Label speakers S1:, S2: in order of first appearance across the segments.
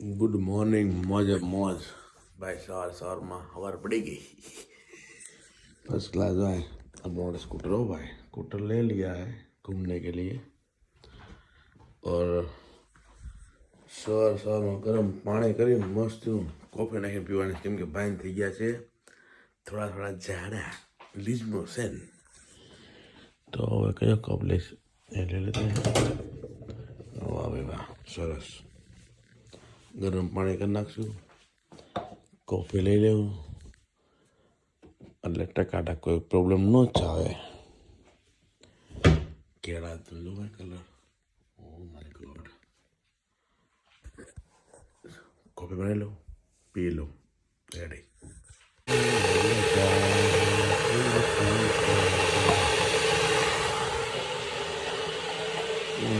S1: Good morning મોજે મોજ. ભાઈ, સવાર સવારમાં હવાર પડી ગઈ. ફર્સ્ટ ક્લાસ भाई अब और स्कूटर हो भाई स्कूटर ले लिया है घूमने के लिए और સવાર સવારમાં ગરમ પાણી કરી મસ્ત કોફી નાખીને પીવાની. કેમ કે બાઈન થઈ ગયા છે થોડા થોડા જાડા લીજનો સેન તો હવે કયો કપ લઈશ? એ લઈ લેતા વાહ વાહ. સરસ. ગરમ પાણી કરી નાખશું કોફી લઈ લેવું એટલે ટકાટક કોઈ પ્રોબ્લેમ ન જ આવે કેળા તો લો colour oh my god coffee બનાવી લઉં પી લઉં રેડી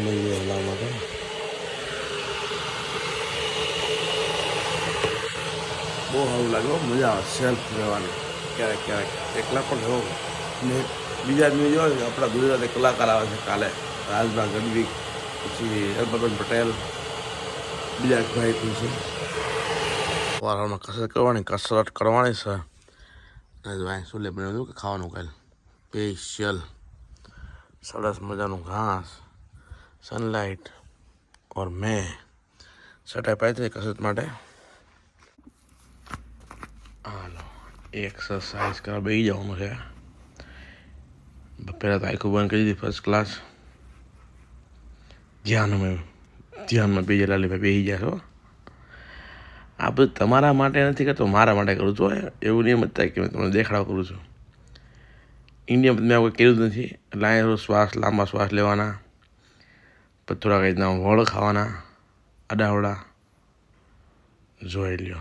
S1: લઈ લેવા માટે બહુ સારું લાગે મજા આવે સેલ્ફ રહેવાની ક્યારેક ક્યારેક એકલા પણ રહેવો ને બીજા આદમી જોવે આપણા ગુજરાતી કલાકાર આવે છે કાલે રાજભા ગઢવી પછી અલ્પાબેન પટેલ બીજા ભાઈ પણ છે વારામાં કસરત કરવાની કસરત કરવાની છે રાજભાઈ ભાઈ શું લે બનાવ્યું કે ખાવાનું કાલે સ્પેશિયલ સરસ મજાનું ઘાસ સનલાઇટ ઓર મેં સટાઈ હતી કસરત માટે હાલો એક્સરસાઇઝ કરવા બેસી જવાનું છે. પહેલાં તો આખું બંધ કરી દીધી ફર્સ્ટ ક્લાસ ધ્યાનમાં ધ્યાનમાં બેજે લાલીભાઈ બેસી ગયા છો. આ બધું તમારા માટે નથી કરતો, મારા માટે કરું છું. એવું નહીં મતતા કે તમને દેખાડો કરું છું. ઇન્ડિયામાં મેં કોઈ કર્યું જ નથી. એટલે અહીંયા શ્વાસ, લાંબા શ્વાસ લેવાના. પછી થોડાક રીતના વળ ખાવાના. અડાવડા. જોઈ લ્યો.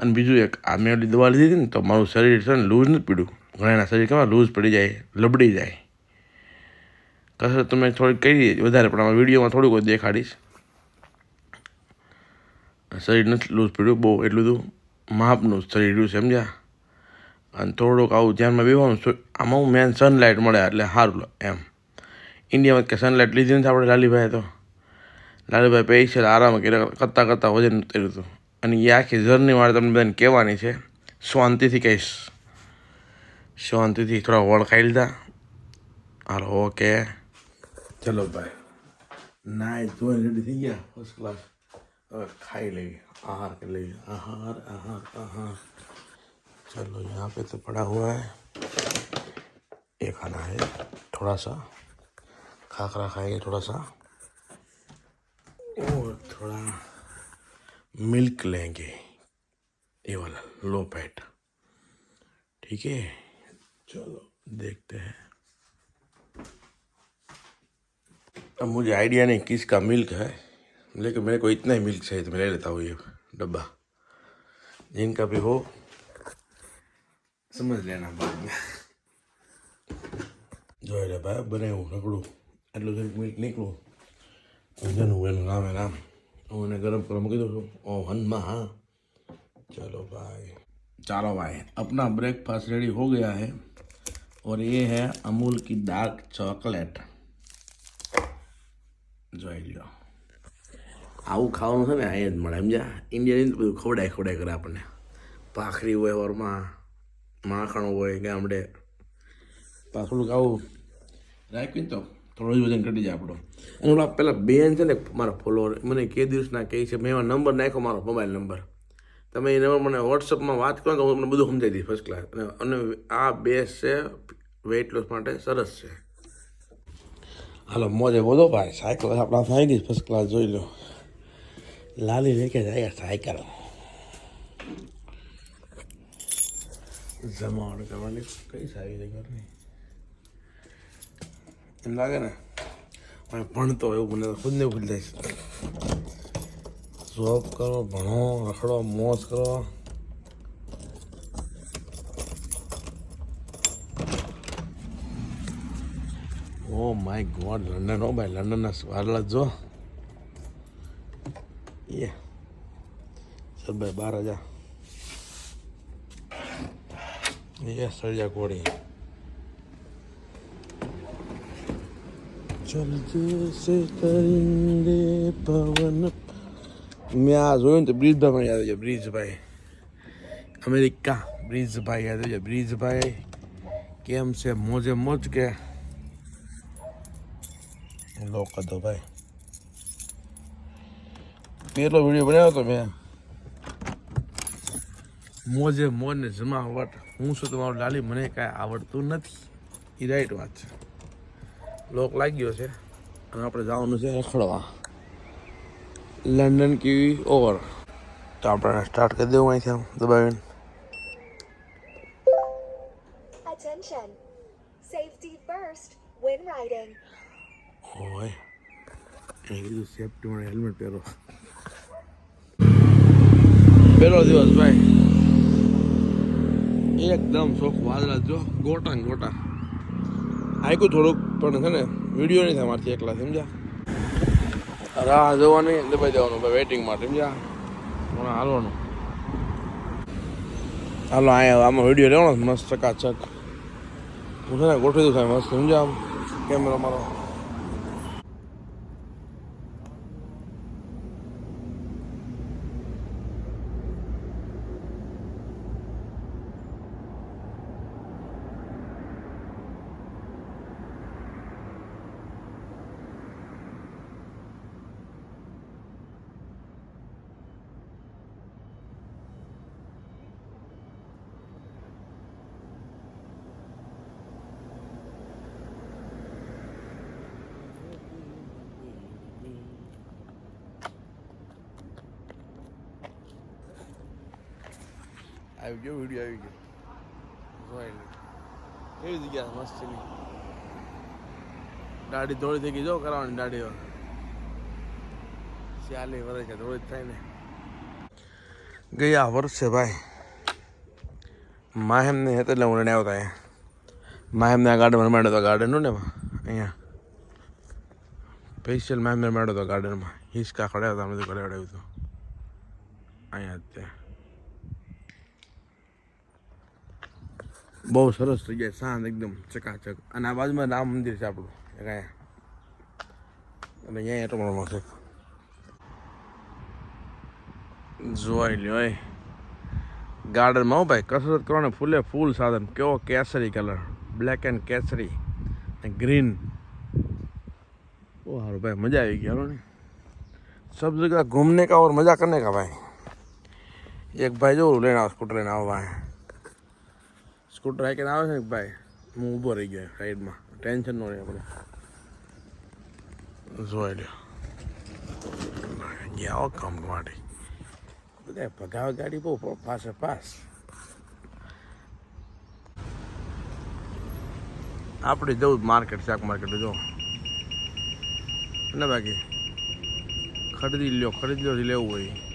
S1: અને બીજું એક, આ મેં ઓલી દવા લીધી હતી ને, તો મારું શરીર છે ને લૂઝ નથી પીડ્યું. ઘણાના શરીર કેવા લૂઝ પડી જાય, લબડી જાય. કસરત તો મેં થોડીક કરી વધારે, પણ આમાં વિડીયોમાં થોડુંક દેખાડીશ. શરીર નથી લૂઝ પીડ્યું, બહુ એટલું બધું માપનું શરીર રહ્યું સમજ્યા? અને થોડુંક આવું ધ્યાનમાં બેવાનું આમાં હું મેન સનલાઇટ મળે એટલે સારું એમ. ઇન્ડિયામાં કે સનલાઇટ લીધી નથી આપણે લાલીભાઈ તો. લાલીભાઈ પૈસા આરામ કર્યા કરતાં કરતાં વજન ઉતર્યું હતું. અને એ આખી જર્ની મારે તમને બધાને કહેવાની છે શાંતિથી કહીશ શાંતિથી થોડા વળ ખાઈ લીધા હાલો ઓકે ચલો ભાઈ નાય ધોઈને રેડી થઈ ગયા ફર્સ્ટ ક્લાસ હવે ખાઈ લેવી आहार कर लेंगे आहार आहार आहार चलो यहाँ पे तो पड़ा हुआ है ये खाना है थोड़ा सा खाखरा खाएंगे थोड़ा सा और थोड़ा मिल्क लेंगे ये वाला लो फैट ठीक है चलो देखते हैं अब मुझे आइडिया नहीं किसका मिल्क है लेकिन मेरे को इतना ही मिल्क चाहिए तो मैं ले लेता हूँ ये डब्बा जिनका भी हो समझ लेना बाद में જોઈ લે ભાઈ બને એવું રગડું એટલું જરીક મિલ્ક નીકળું જેનું એનું નામ એ નામ હું એને ગરમ કરવા મૂકી દઉં છું ઓવનમાં हाँ चलो भाई चलो भाई अपना ब्रेकफास्ट रेडी हो गया है और ये है अमूल की डार्क चॉकलेट જોઈ લ્યો આવું ખાવાનું છે ને અહીંયા જ મળે સમજ્યા ઇન્ડિયાની બધું ખવડાય ખવડાય કરે આપણને ભાખરી હોય વરમાં માખણ હોય ગામડે પાછું આવું રાખ્યું ને તો થોડું જ વજન ઘટી જાય આપણો. અને ઓલા પહેલાં બેન છે ને મારા ફોલોવર મને કે દિવસના કહે છે મેં એમાં નંબર નાખ્યો મારો મોબાઈલ નંબર તમે એ નંબર મને વોટ્સઅપમાં વાત કરો તો હું તમને બધું સમજાવી દઈશ ફર્સ્ટ ક્લાસ અને અને આ બેસ્ટ છે વેઇટ લોસ માટે સરસ છે. હાલો મોજે બોલો ભાઈ સાયકલ આપણા થઈ ગઈ ફર્સ્ટ ક્લાસ જોઈ લો. લાલી લેકે જાય સાયકલ. જમાડ કરવાની કઈ સારી જગ્યા ઘરની એમ લાગે ને? પણ ભણતો એવું મને ખુદને ભૂલી જઈશ જોબ કરો, ભણો, રખડો, મોજ કરો. ઓ માય ગોડ લંડન હો ભાઈ લંડનના વારલા જો. એ ચાલ ભાઈ, બાર હજાર. એ સળિયા કોડી ચલ જૈસે તરિંગે પવન મેં આ જોયું તો બ્રિજભાઈ યાદ છે બ્રિજભાઈ અમેરિકા બ્રિજભાઈ યાદ છે બ્રિજભાઈ કેમ છે મોજે મોજ કે લોકો તો ભાઈ પેલો વીડિયો બનાવ્યો હતો મેં મોજે મોજને જમાવટ હું શું તમારું લાલી મને કાંઈ આવડતું નથી એ રાઈટ વાત છે લોક લાગ્યો છે. અને આપણે જવાનું છે રખડવા. લંડન કીવી ઓવર. તો આપણે સ્ટાર્ટ કરી દેવું અહીંથી આમ દબાવીને.
S2: Attention. Safety first when riding.
S1: Safety માટે હેલ્મેટ પહેરો. પહેલો દિવસ ભાઈ એકદમ શોખ વાદળા જો ગોટા ને ગોટા. આયકું થોડુંક. પણ છે ને વીડિયો નહીં થાય મારથી એકલા, સમજ્યા? રાહ જોવાની, દબાઈ દેવાનું ભાઈ વેઇટિંગ માટે, સમજ્યા? હમણાં હાલવાનું. હાલો, અહીંયા આમાં વીડિયો લેવાનો મસ્ત ચકાચક. હું છે ને ગોઠવી દઉં સાહેબ, મસ્ત, સમજ્યા? કેમેરો મારો. આવી ગયો વીડિયો આવી ગયો. જોઈ લે કેવી જગ્યા મસ્ત છે દાઢી ધોળી થઈ ગઈ જો કરાવવાની દાઢી ચાલી વર્ષ છે ધોળી થાય ને. ગયા વર્ષે ભાઈ માહેમને હતા એટલે હું આવતા અહીંયા. માહેમને આ ગાર્ડન રમાડ્યો હતો ગાર્ડનનું ને અહીંયા. સ્પેશિયલ માહેમને રમાડ્યો હતો ગાર્ડનમાં હિસકા ખડ્યા હતા અમે તો કરાવડાવ્યું હતું. અહીંયા જ તે બહુ સરસ થઈ જાય શાંત એકદમ ચકાચક અને આ બાજુમાં રામ મંદિર છે આપણું એક અહીંયા અને અહીંયા એટલો મોટો છે જોઈ લ્યો એ ગાર્ડનમાં હો ભાઈ કસરત કરવાનું ફૂલે ફૂલ સાધન કેવો કેસરી કલર બ્લેક એન્ડ કેસરી ને ગ્રીન બહુ સારું ભાઈ મજા આવી ગઈ હાલો ને सब जगह घूमने का और मज़ा करने का भाई एक भाई जो लेना स्कूटर लेना हुआ है સ્કૂટર હાઈકીને આવે છે ને ભાઈ, હું ઊભો રહી ગયો સાઈડમાં. ટેન્શન ન રહે આપણે જોઈ લ્યો. ગયા કામ માટે. બધા ભગાવે ગાડી બહુ પાસે પાસ. આપણે જવું માર્કેટ, શાક માર્કેટ, જો. ને બાકી ખરીદી લ્યો ખરીદી લો લેવું હોય.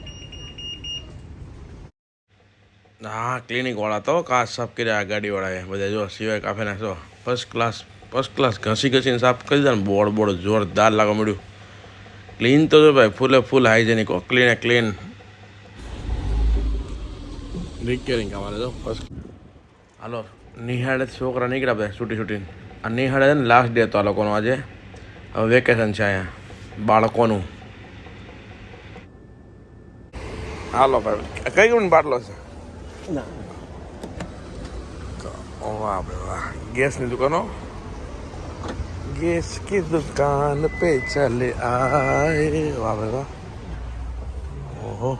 S1: હા ક્લિનિક વાળા તો કાચ સાફ કર્યા ગાડીવાળાએ. બધા જો સિવાય કાફે જો ફર્સ્ટ ક્લાસ ફર્સ્ટ ક્લાસ ઘસી ઘસીને સાફ કરી દીધા ને બોર્ડ બોર્ડ જોરદાર લાગવા મળ્યું ક્લીન તો જો ભાઈ ફૂલે ફૂલ હાઇજેનિક ક્લીન એ ક્લીન રિકેરિંગ અમારે જો. ફર્સ્ટ હાલો નિહાળે છોકરા નીકળ્યા બધા છૂટી છૂટીને. આ નિહાળે છે ને લાસ્ટ ડે હતો આ લોકોનો આજે. હવે વેકેશન છે અહીંયા બાળકોનું. હાલો ભાઈ કઈ બાટલો છે? વાહ ગેસની દુકાનો? ગેસ કી દુકાન પે ચલે આય. વાહ ભાઈ વાહ. ઓહો.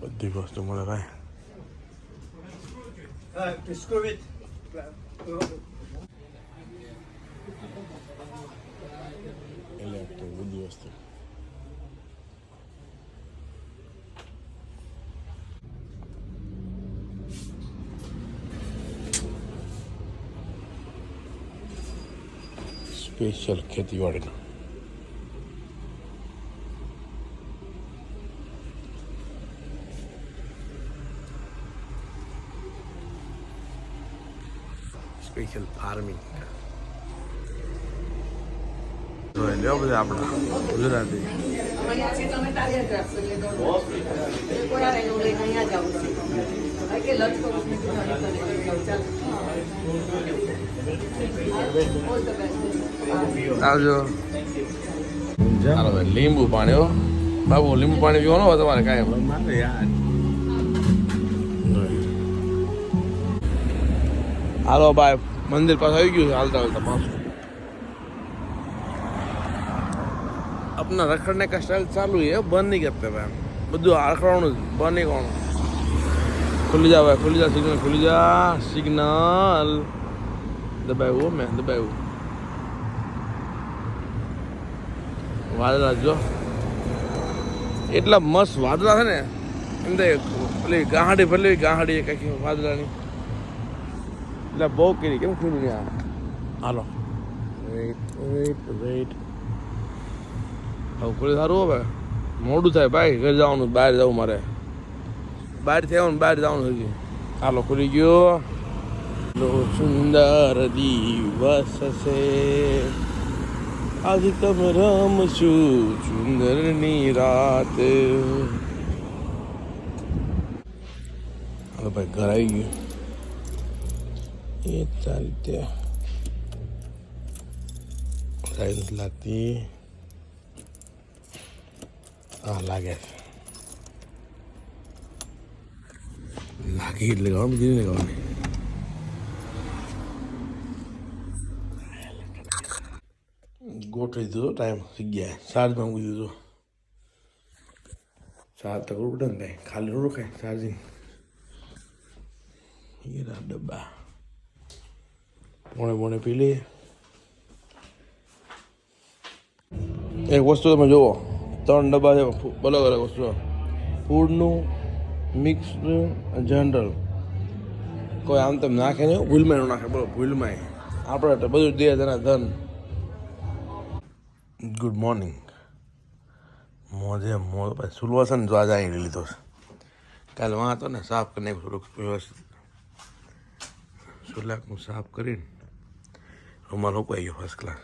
S1: બધી વસ્તુ મળે ભાઈ. એટલે બધી વસ્તુ. સ્પેશિયલ ખેતીવાડીનો. સ્પેશિયલ ફાર્મિંગ લ્યો બધા આપણા ગુજરાતી.
S3: અહીંયા તમે તારી
S1: આવજો. ચાલો ભાઈ લીંબુ પાણી હો. બાબુ લીંબુ પાણી પીવાનું હોય તમારે કાંઈ?
S4: યાર.
S1: હાલો ભાઈ મંદિર પાસે આવી ગયું છે હાલતા હાલતા પાછું. આપના રખડને કા સ્ટાઇલ ચાલુ છે બંધ નહીં કરતા ભાઈ? બધું આખવાનું બંધ નહીં કરવાનું ખુલી જા ભાઈ ખુલી જા સિગ્નલ ખુલી જા સિગ્નલ દબાવ્યું મેં દબાવ્યું વાદળા જો એટલા મસ્ત વાદળા છે ને એમ તો પેલી ગાહડી ભરલી ગાહડી કઈ વાદળાની. એટલે બહુ કરી કેમ ખુલ્લું નહીં હાલો. વેઇટ વેઇટ વેઇટ હવે ખુલ્લી સારું હવે મોડું થાય ભાઈ ઘર જવાનું બહાર જવું મારે. બહારથી થયા બહાર જવાનું હજી હાલો ખુલી ગયો. લો સુંદર દિવસ છે આજે તમે રમશું સુંદરની રાત. હાલો ભાઈ ઘર આવી ગયું. એ ચાલી ત્યાં નથી લાગતી. હા લાગે છે. લાગી એટલે બીજી નહીં ગવાની. ગોઠવી દીધો ટાઈમ જગ્યાએ ચાર્જમાં મૂકી દીધો ચાર્જ તો કરવું પડે ને ભાઈ ખાલી ન રોકાય ચાર્જિંગ હીરા ડબ્બા. મોણે મોણે પી લઈએ. એક વસ્તુ તમે જુઓ. ત્રણ ડબ્બા છે અલગ અલગ વસ્તુ ફૂડનું મિક્સ જનરલ. કોઈ આમ તેમ નાખે નહીં ભૂલમાં નાખે, બોલો ભૂલમાં આપણે તો બધું દે તેના ધન. ગુડ મોર્નિંગ મોજે મોજ. ભાઈ સુલવાસન જો આજે અહીં લીધો છે. કાલે વાં ને, સાફ કરીને થોડુંક વ્યવસ્થિત. સુલાકનું સાફ કરીને રૂમાલ આવી ગયો ફર્સ્ટ ક્લાસ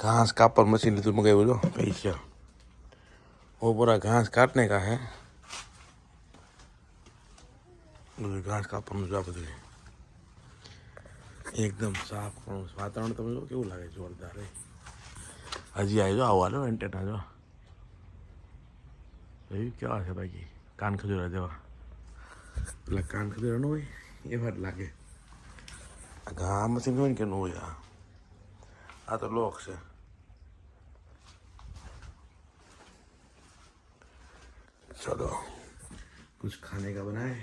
S1: ઘાસ કાપડ મશીન લીધું મગાવ્યું, જો, પૈસા. ઓ પૂરા ઘાસ કાટને કા હે. બધું ઘાસ કાપવાનું જો આ બધું એકદમ સાફ પણ વાતાવરણ તમે જો કેવું લાગે જોરદાર હે હજી આવી જો આવો હાલો એન્ટેના જો જોયું કેવા છે બાકી કાન ખજૂરા જેવા પેલા કાન ખજૂરા ન હોય એવા જ લાગે આ ઘા મશીન હોય ને કે ન હોય આ આ तो लोग से चलो कुछ खाने का बनाए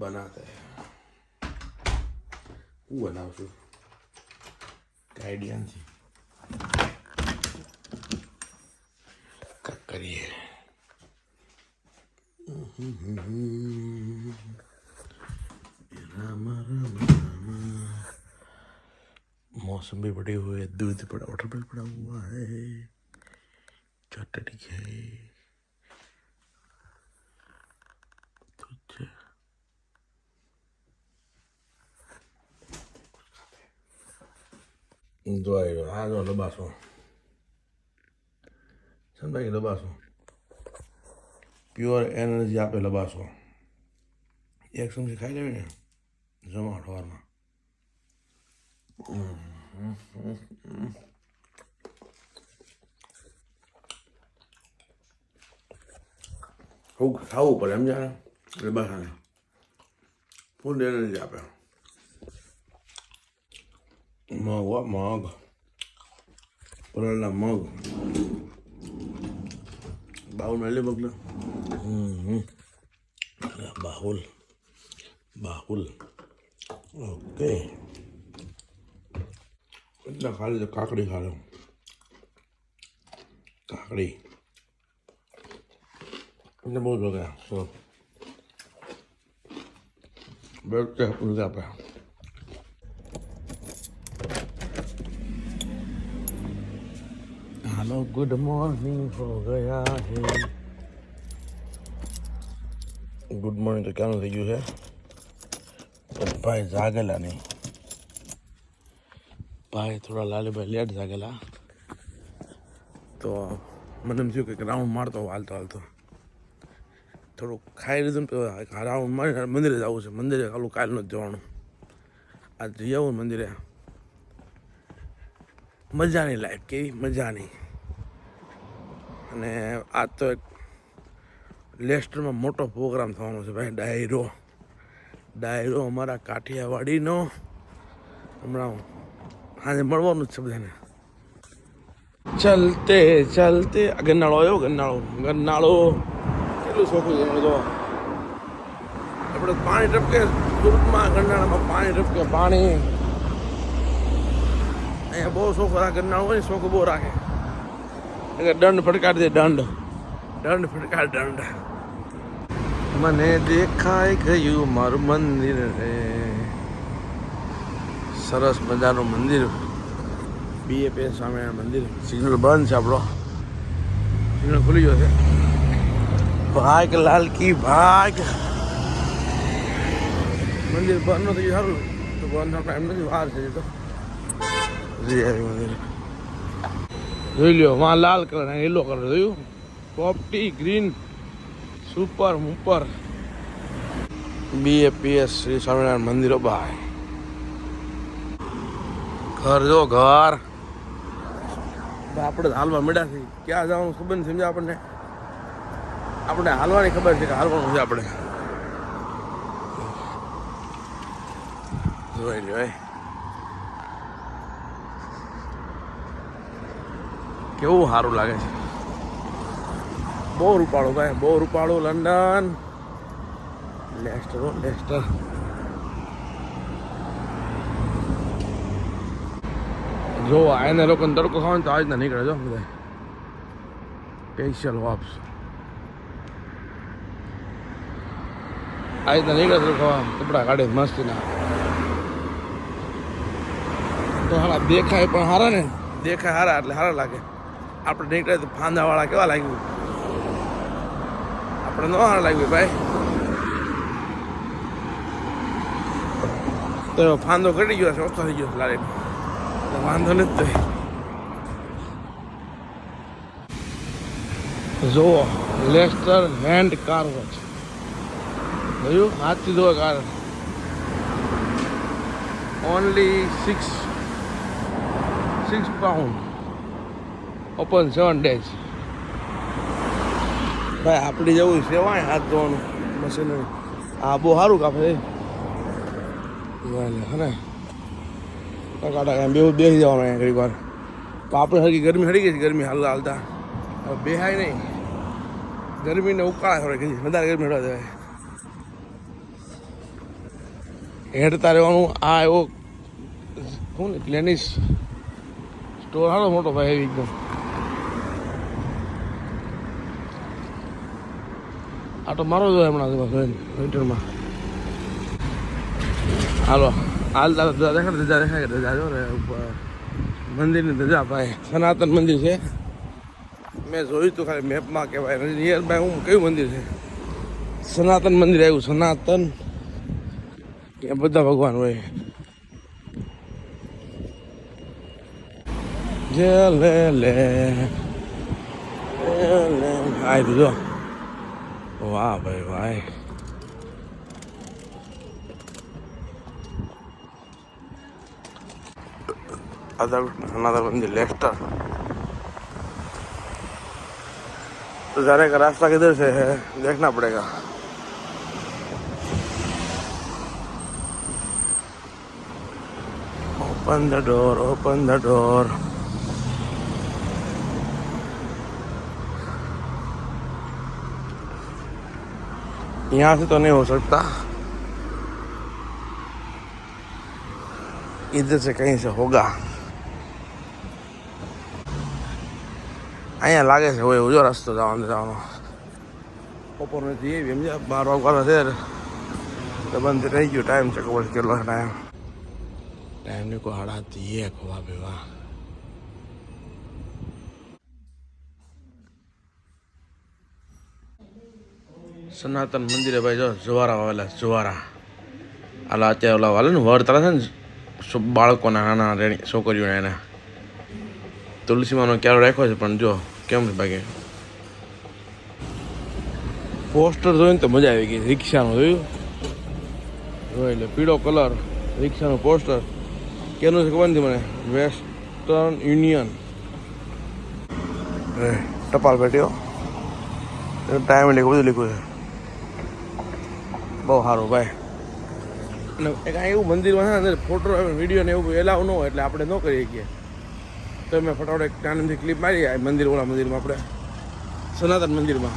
S1: बनाते हैं હું બનાવું છું કઈ આઈડિયા નથી કાંઈક કરીએ રામ રામ રામ मौसम भी बड़े हुए हैं दूध पड़ा वाटर भी पड़ा हुआ है चटनी है જો આવ્યો હા જો લબાસો સમજાય લબાસો પ્યોર એનર્જી આપે લબાસો એક ચમચી ખાઈ લેવી ને જમા અઠવારમાં ખૂબ ખાવું પડે એમ જાણે એટલે બસ આને ફૂલ એનર્જી આપે મગ હો મગ પરેલા મગ બાઉલ મેળવી બગલે હમ બાહુલ બાહુલ ઓકે એટલે ખાલી તો કાકડી ખાલો કાકડી એટલે બહુ જોયા સો બેઠતે પૂરી આપે નો ગુડ મોર્નિંગ હો ગયા હે. ગુડ મોર્નિંગ તો ક્યાંનું થઈ ગયું છે? ભાઈ જાગેલા નહીં. ભાઈ થોડા લાલીભાઈ લેટ જાગેલા. તો મને એમ થયું કે રાઉન્ડ મારતો હાલતો હાલતો. થોડું ખાઈ લીધું તો રાઉન્ડ મારી મંદિરે જવું છે. મંદિરે ખાલું કાલ નથી જવાનું. આજ જઈ આવું મંદિરે. મજાની લાઈફ કેવી મજાની. અને આજ તો એક લેસ્ટરમાં મોટો પ્રોગ્રામ થવાનો છે ભાઈ, ડાયરો. ડાયરો અમારા કાઠિયાવાડીનો. હમણાં આજે મળવાનું જ છે બધાને. ચલતે ચલતે, આ ગન્નાળો આવ્યો ગન્નાળો ગન્નાળો કેટલું સોખું છે જો આપણે પાણી ટપકે, સુરતમાં ગન્નાળામાં પાણી ટપકે, પાણી. અહીંયા બહુ શોખ રાખે ગન્નાળો હોય શોખ બહુ રાખે. દંડ ફટકાર દે દંડ. દંડ ફટકાર દંડ. મને દેખાય ગયું મારું મંદિર રે. સરસ મજાનું મંદિર. બીએપી સ્વામિનારાયણ મંદિર. સિગ્નલ બંધ છે આપણો. સિગ્નલ ખુલી ગયો છે. ભાગ લાલકી ભાગ. મંદિર બંધ નથી સારું. તો બંધ ટાઈમ નથી વાર છે તો. આવી મંદિર. જોઈ લ્યો વાં લાલ કલર અને યલો કલર જોયું? પોપટી ગ્રીન સુપર મુપર બીએપીએસ શ્રી સ્વામિનારાયણ મંદિરો ભાઈ. ઘર જો ઘર. આપણે હાલવા મળ્યા છે ક્યાં જવાનું ખબર નથી સમજ્યા આપણને? આપણે હાલવાની ખબર છે કે હાલવાનું છે આપણે. જોઈ લ્યો કેવું સારું લાગે છે? બહુ રૂપાળું ભાઈ બહુ રૂપાળું લંડન. લેસ્ટર લેસ્ટર જો આને લોકોને તડકો ખાવાનું તો આજ ના નીકળે જો બધા સ્પેશિયલ વાપ્સ આજ ના નીકળે તડકો ખાવા કપડા કાઢે મસ્તીના તો હારા દેખાય પણ હારા ને? દેખાય હારા એટલે હારા લાગે. આપણે નીકળે તો ફાંદાવાળા કેવા લાગ્યું? આપણે ન લાગ્યું ભાઈ. તો ફાંદો ઘટી ગયો છે, ઓછો થઈ ગયો છે વાંધો નથી જુઓ, લેસ્ટર હેન્ડ કાર વોચ જોયું? હાથથી જુઓ car only six six pound open seven days ભાઈ, આપણી જવું સેવાય હાથ ધોવાનું મશીનરી. આ બહુ સારું કાપે હે ટકા એમ બેવું બેસી જવાનું અહીંયા ઘણી વાર. તો આપણે હરકી ગરમી હરી ગઈ છે, ગરમી હાલ હાલતા. હવે બેહાય નહીં. ગરમીને ઉકાળા થોડી કઈ વધારે ગરમી હળવા દેવાય. હેડતા રહેવાનું આ એવો, શું ને, પ્લેનિસ. સ્ટોર સારો મોટો ભાઈ એકદમ. આ તો મારો જો હમણાં વિન્ટરમાં હાલો, હાલ ધજા દેખાડ ધજા દેખાય ધજા જો ઉપર. મંદિરની ધજા ભાઈ, સનાતન મંદિર છે. મેં જોયું તું ખાલી મેપમાં કહેવાય. નિયર બાય હું કયું મંદિર છે? સનાતન મંદિર આવ્યું, સનાતન. ત્યાં બધા ભગવાન હોય. જે લે લે. લે આય તું वाह भाई, वाह। अदर another one the जाने का रास्ता किधर से है, देखना पड़ेगा। Open the door open the door यहाँ से तो नहीं हो सकता इधर से कहीं से होगा અહીંયા લાગે છે હોય ઉજો રસ્તો જવાનો જવાનો બપોરને જઈએ એમ જાય બાર વાગવાના છે તો બંધ રહી ગયો ટાઈમ છે ખબર છે કેટલો ટાઈમ ટાઈમ ને કોઈ હાડા દીએ ખોવા બેવા સનાતન મંદિરે ભાઈ જો જવારા વાવેલા જુવારા. આલા અત્યારે ઓલા વાલે ને વર તારા છે ને બાળકોના નાના રેણી, છોકરીઓને એના. તુલસીમાંનો ક્યારો રાખ્યો છે, પણ જો, કેમ છે બાકી પોસ્ટર જોઈને તો મજા આવી ગઈ, રિક્ષાનું જોયું? જો એટલે પીળો કલર, રિક્ષાનું પોસ્ટર. કેનું છે ખબર નથી મને? Western Union. ટપાલ પેટીઓ ટાઈમ લખ્યું બધું લખ્યું છે. બહુ સારું ભાઈ. એટલે કાંઈ એવું મંદિરમાં છે ને અંદર ફોટો વીડિયો ને એવું એલાવ ન હોય એટલે આપણે ન કરી શકીએ. તો મેં ફટાફટ એક આનંદથી ક્લિપ મારી આ મંદિર ઓલા મંદિરમાં આપણે. સનાતન મંદિરમાં.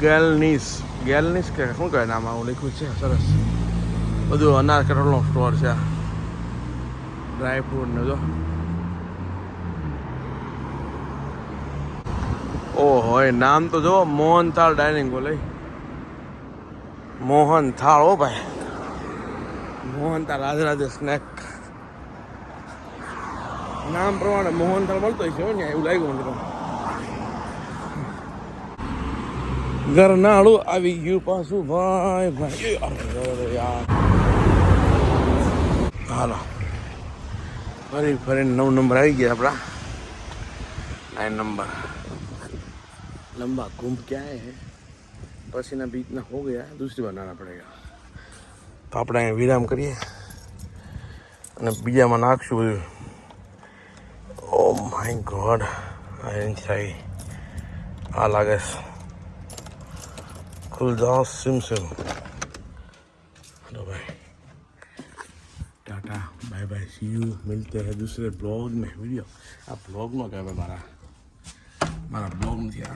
S1: ગેલનીસ. ગેલનીસ કે શું કહે નામ આવું લખ્યું છે? સરસ. બધું અનાર કટોળનો સ્ટોર છે ડ્રાયફ્રૂટ ને જો ઓહો નામ તો જો મોહનથાળ ડાઇનિંગ બોલે મોહનથાળ ઓ ભાઈ. મોહનથાળ રાધે રાધે સ્નેક નામ પ્રમાણે મોહનથાળ મળતો છે ને એવું લાગ્યું મને ઘરનાળું આવી ગયું પાછું, ભાઈ ભાઈ. હાલો. ફરી ફરી નવ નંબર આવી ગયા આપણા. નાઇન નંબર लंबा कुंभ क्या है पसीना भी इतना हो गया दूसरी बार नाना पड़ेगा તો આપણે અહીંયા વિરામ કરીએ અને બીજામાં નાખશું બધું ઓ માય ગોડ આ એની થાય આ લાગે છે खुल जाओ सिम सिम हेलो भाई tata bye bye see you मिलते हैं दूसरे ब्लॉग में वीडियो आप ब्लॉग में क्या मारा મારા બ્લોગ નથી આ